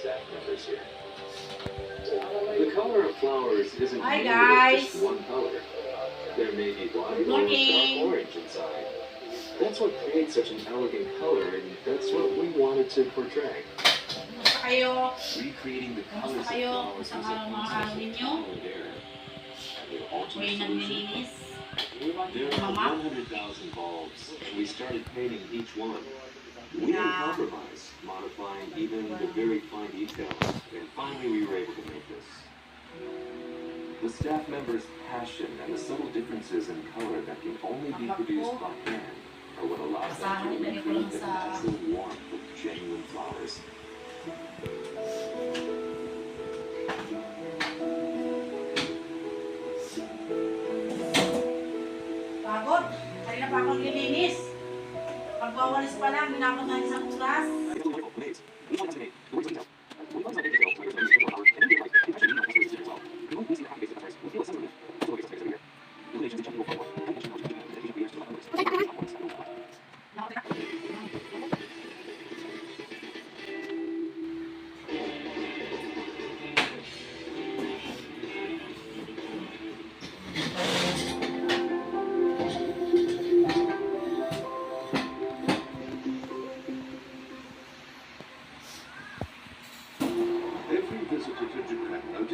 staff members here. The color of flowers isn't Hi, guys. just one color. There may be white or dark orange inside. That's what creates such an elegant color, and that's what we wanted to portray. Recreating the colors of flowers was a process of ninyo? trial and error. And the Ako'y ultimate solution naglilinis. There are 100,000 bulbs, and we started painting each one. We didn't compromise, modifying even the very fine details, and finally we were able to make this. The staff members' passion and the subtle differences in color that can only be produced by hand are what allows them to recreate the natural warmth of genuine flowers. Pagod? Kanina pa ako nililinis. Pagwawalis pa lang, na isang oras.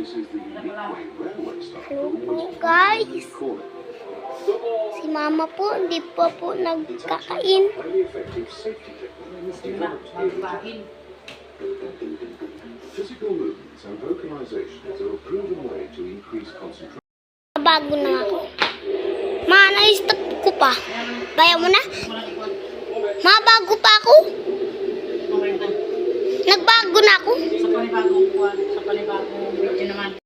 Hello po, guys. Si mama po, hindi po actually nagkakain. a highly effective safety technique developed here in Japan. Physical movements and vocalizations are a proven way to increase concentration. Bago na ako. Ma, na-stop ko pa. Bayan mo na? Ma, bago pa ako. Nagbago na ako. Sa panibagong buwan, sa